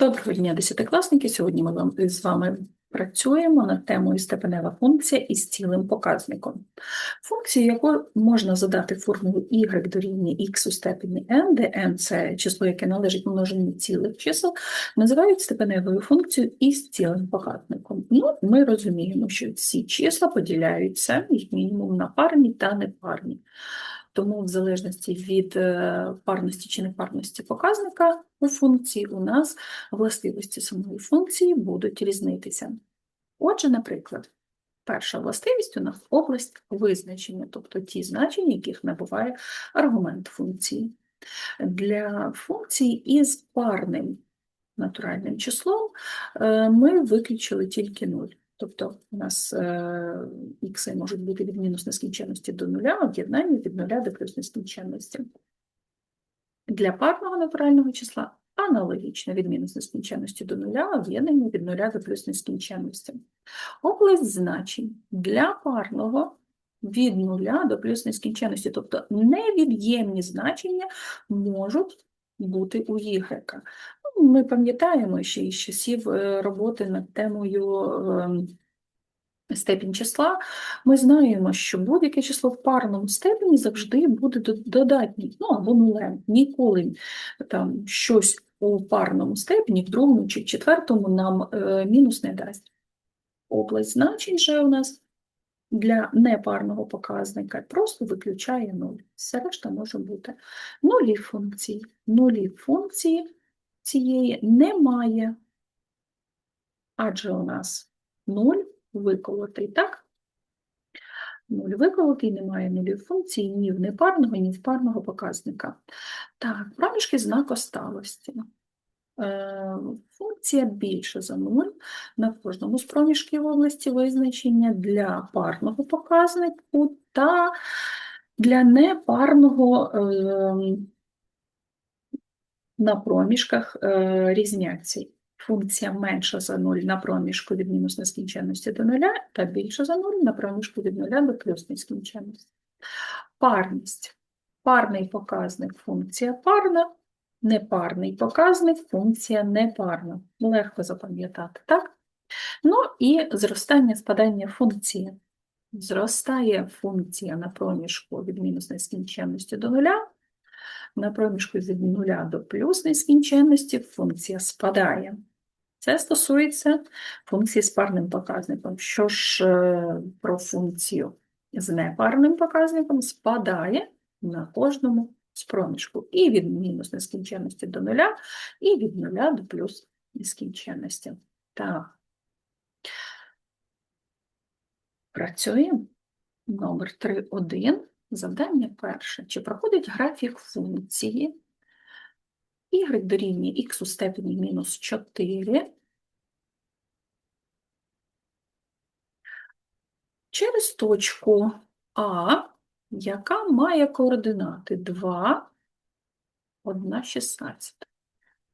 Доброго дня, десятикласники. Сьогодні ми з вами працюємо над темою степенева функція із цілим показником. Функцію, яку можна задати формулу y дорівнює x у степені n, де n – це число, яке належить множині цілих чисел, називають степеневою функцією із цілим показником. Ну, ми розуміємо, що ці числа поділяються, їх мінімум на парні та непарні. Тому в залежності від е, парності чи непарності показника у функції у нас властивості самої функції будуть різнитися. Отже, наприклад, перша властивість у нас область визначення, тобто ті значення, яких набуває аргумент функції. Для функції із парним натуральним числом е, ми виключили тільки 0. Тобто у нас х можуть бути від мінус нескінченності до нуля, об'єднання від нуля до плюс нескінченності. Для парного натурального числа аналогічно від мінус нескінченності до нуля, об'єднання від нуля до плюс нескінченності. Область значень для парного від нуля до плюс нескінченності, тобто невід'ємні значення можуть бути у y. Ну, Ми пам'ятаємо ще із часів е, роботи над темою ем, степінь числа, ми знаємо, що будь-яке число в парному степені завжди буде до- додатнім, ну або нулем. Ніколи там щось у парному степені, в другому чи четвертому нам е, мінус не дасть. Область значень же у нас для непарного показника просто виключає 0. Все решта може бути нулі функції. Нулі функції цієї немає, адже у нас 0 виколотий, так? 0 виколотий, немає нулів функції ні в непарного, ні в парного показника. Так, проміжки знак осталості. Е, Функція більше за 0 на кожному з проміжків області визначення для парного показнику та для непарного е, на проміжках е, різняться. Функція менша за 0 на проміжку від мінус нескінченності до 0 та більша за 0 на проміжку від 0 до плюс нескінченності. Парність. Парний показник функція парна, непарний показник функція непарна. Легко запам'ятати, так? Ну і зростання спадання функції. Зростає функція на проміжку від мінус нескінченності до нуля, на проміжку від нуля до плюс нескінченності функція спадає. Це стосується функції з парним показником. Що ж е, про функцію з непарним показником спадає на кожному з проміжку і від мінус нескінченності до нуля, і від нуля до плюс нескінченності. Так. Працюємо. Номер 3.1. Завдання перше. Чи проходить графік функції y дорівнює x у степені мінус 4 через точку А, яка має координати 2, 1, 16.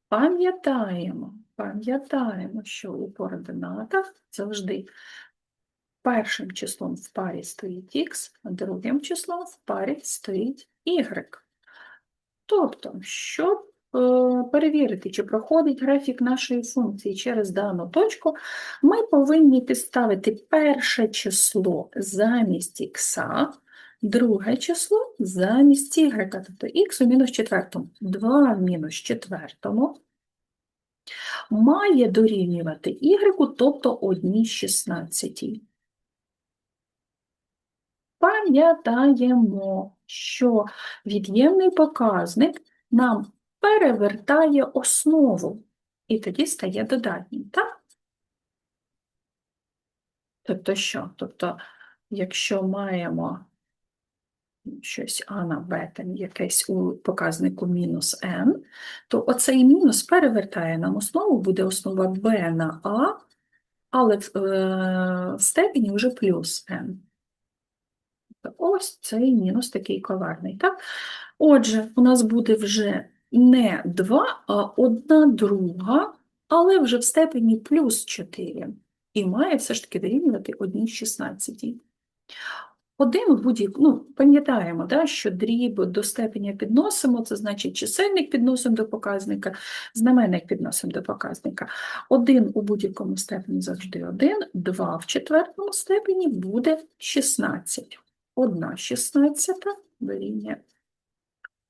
Пам'ятаємо, пам'ятаємо, що у координатах завжди першим числом в парі стоїть х, другим числом в парі стоїть y. Тобто, щоб е, перевірити, чи проходить графік нашої функції через дану точку, ми повинні підставити перше число замість х, друге число замість y, тобто х у мінус четвертому. 2 в мінус четвертому має дорівнювати y, тобто 1 шістнадцятій. Пам'ятаємо, що від'ємний показник нам перевертає основу, і тоді стає додатнім, так? Тобто що? Тобто, якщо маємо щось а на b, там якесь у показнику мінус n, то оцей мінус перевертає нам основу, буде основа b на a, але в е, степені вже плюс n. Ось цей мінус такий коварний. Так? Отже, у нас буде вже не 2, а 1 друга, але вже в степені плюс 4. І має все ж таки дорівнювати 1 16. Один у будь ну, пам'ятаємо, да, що дріб до степеня підносимо, це значить чисельник підносимо до показника, знаменник підносимо до показника. Один у будь-якому степені завжди один, два в четвертому степені буде 16. Одна шістнадцята дорівнює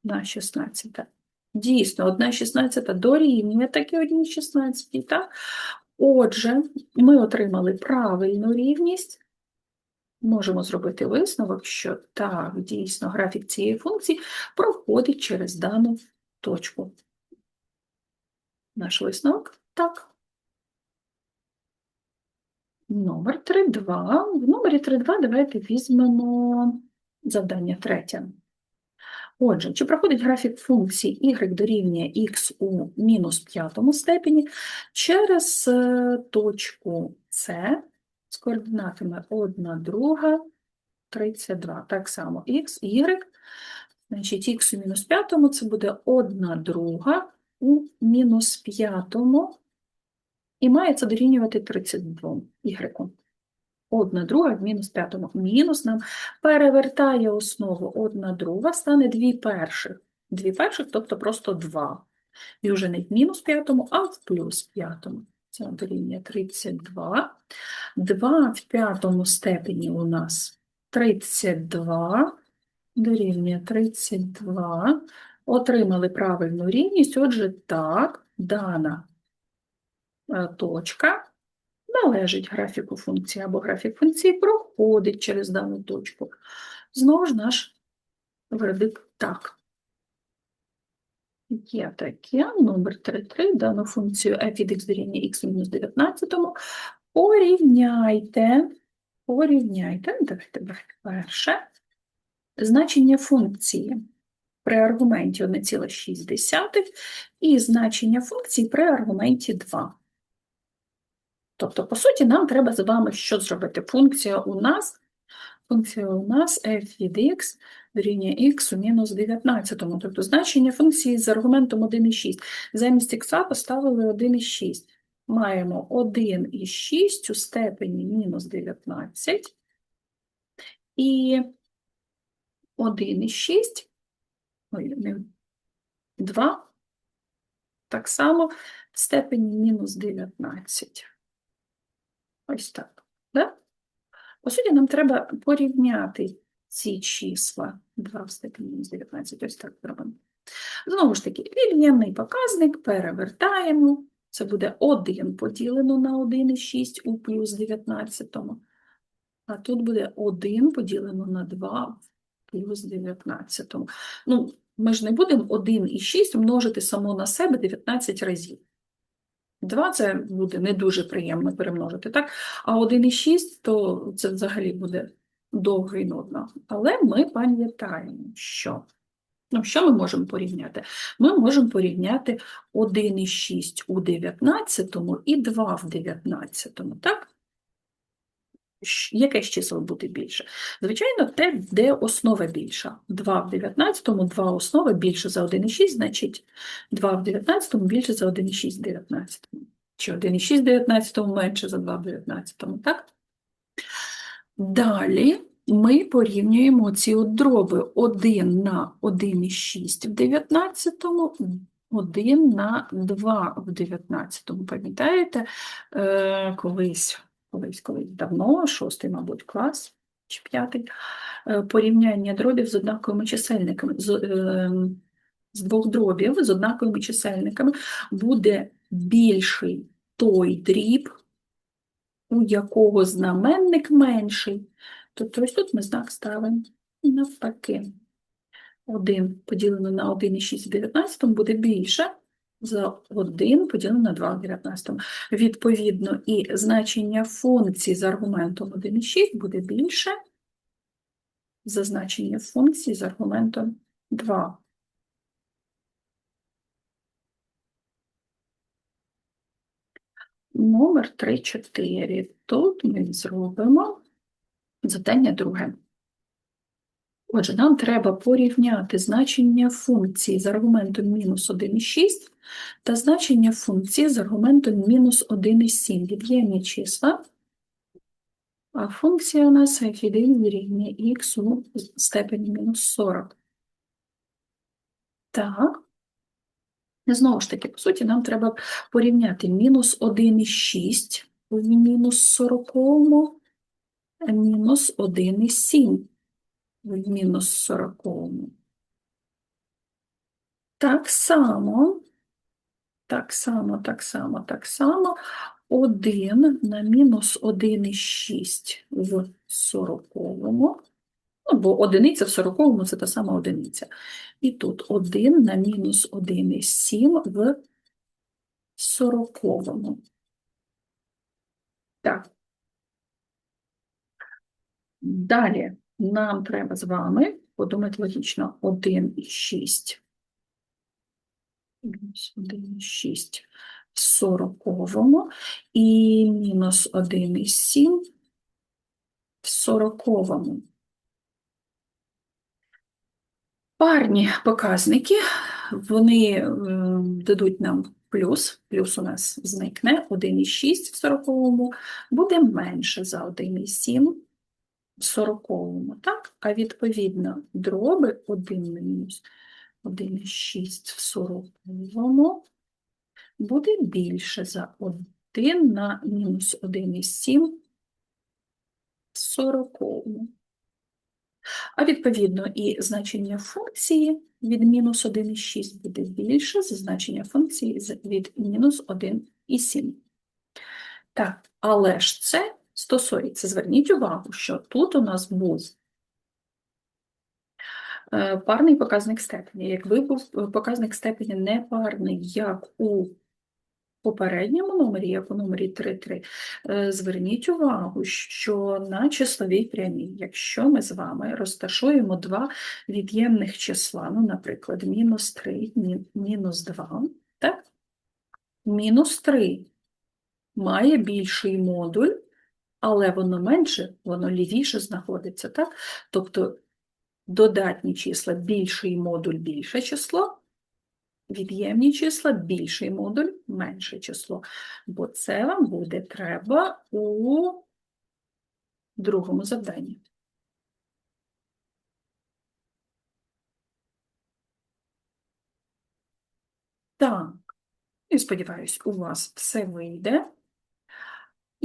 одна шістнадцята. Дійсно, одна шістнадцята дорівнює таки одній шістнадцятій, так? Отже, ми отримали правильну рівність. Можемо зробити висновок, що так, дійсно, графік цієї функції проходить через дану точку. Наш висновок так. Номер 3.2. В номері 3.2 давайте візьмемо завдання третє. Отже, чи проходить графік функції y дорівнює x у мінус п'ятому степені через е, точку С з координатами 1, 2, 32. Так само x, y, значить x у мінус п'ятому це буде 1 друга у мінус п'ятому і має це дорівнювати 32 y. Одна друга в мінус п'ятому. Мінус нам перевертає основу одна друга, стане дві перших. Дві перших, тобто просто два. І вже не в мінус п'ятому, а в плюс п'ятому. Це дорівнює 32. 2 в п'ятому степені у нас 32, дорівнює 32. Отримали правильну рівність, отже, так, дана точка належить графіку функції або графік функції проходить через дану точку. Знову ж наш вердикт так. Є таке, номер 3,3, дану функцію f від x дорівнює x мінус 19. Порівняйте, порівняйте, давайте перше, значення функції при аргументі 1,6 і значення функції при аргументі 2. Тобто, по суті, нам треба з вами що зробити? Функція у нас функція у нас f від x дорівнює x у мінус 19. Тобто значення функції з аргументом 1,6. Замість x поставили 1,6. Маємо 1,6 у степені мінус 19 і 1,6, ой, не 2, так само в степені мінус 19. Ось так. Да? По суті, нам треба порівняти ці числа 2 в степені мінус 19, ось так зробимо. Знову ж таки, від'ємний показник перевертаємо. Це буде 1 поділено на 1,6 у плюс 19. А тут буде 1 поділено на 2 в плюс 19. Ну, ми ж не будемо 1,6 множити само на себе 19 разів. 2 це буде не дуже приємно перемножити, так? А 1,6 то це взагалі буде довго і нудно. Але ми пам'ятаємо, що. Ну, що ми можемо порівняти? Ми можемо порівняти 1,6 у 19 і 2 в 19, так? Яке ж число буде більше? Звичайно, те, де основа більша. 2 в 19, 2 основа більше за 1,6, значить 2 в 19 більше за 1,6 в 19. Чи 1,6 в 19 менше за 2 в 19, так? Далі ми порівнюємо ці дроби 1 на 1,6 в 19, 1 на 2 в 19. Пам'ятаєте, е, колись колись, колись давно, шостий, мабуть, клас чи п'ятий, е, порівняння дробів з однаковими чисельниками, з, е, з двох дробів з однаковими чисельниками буде більший той дріб, у якого знаменник менший. Тобто ось тут ми знак ставимо навпаки. 1 поділено на 1,6 в 19 буде більше, за 1 поділено на 2 в 19. Відповідно, і значення функції з аргументом 1,6 буде більше за значення функції з аргументом 2. Номер 3,4. Тут ми зробимо завдання друге. Отже, нам треба порівняти значення функції з аргументом мінус 1,6 та значення функції з аргументом мінус 1,7. Від'ємні числа А функція у нас f x дорівнює х у степені мінус 40. Так. Знову ж таки, по суті, нам треба порівняти мінус 1,6 в мінус 40, мінус 1,7 в мінус 40. Так само, так само, так само, так само, 1 на мінус 1,6 в 40. Ну, бо одиниця в 40 це та сама одиниця. І тут 1 на мінус 1,7 в 40. Так. Далі нам треба з вами подумати логічно. 1,6 мінус 1,6 в 40 і мінус 1,7 в 40. Парні показники, вони е, дадуть нам плюс, плюс у нас зникне. 1,6 в 40 буде менше за 1,7 40 так? А відповідно дроби 1 мінус 1,6 в 40 буде більше за 1 на мінус 1,7 в 40. А відповідно і значення функції від мінус 1,6 буде більше за значення функції від мінус 1,7. Так, але ж це стосується, зверніть увагу, що тут у нас був е, парний показник степені. Якби був е, показник степені не парний, як у попередньому номері, як у номері 3.3, е, зверніть увагу, що на числовій прямій, якщо ми з вами розташуємо два від'ємних числа, ну, наприклад, мінус 3, мінус 2, так? Мінус 3 має більший модуль, але воно менше, воно лівіше знаходиться, так? Тобто додатні числа більший модуль більше число, від'ємні числа більший модуль менше число. Бо це вам буде треба у другому завданні. Так, і сподіваюсь, у вас все вийде.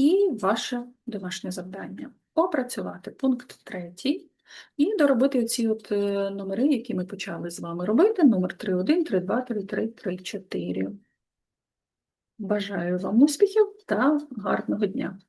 І ваше домашнє завдання опрацювати пункт третій і доробити ці от е, номери, які ми почали з вами робити, номер 3.1, 3.2, 3.3, 3.4. Бажаю вам успіхів та гарного дня!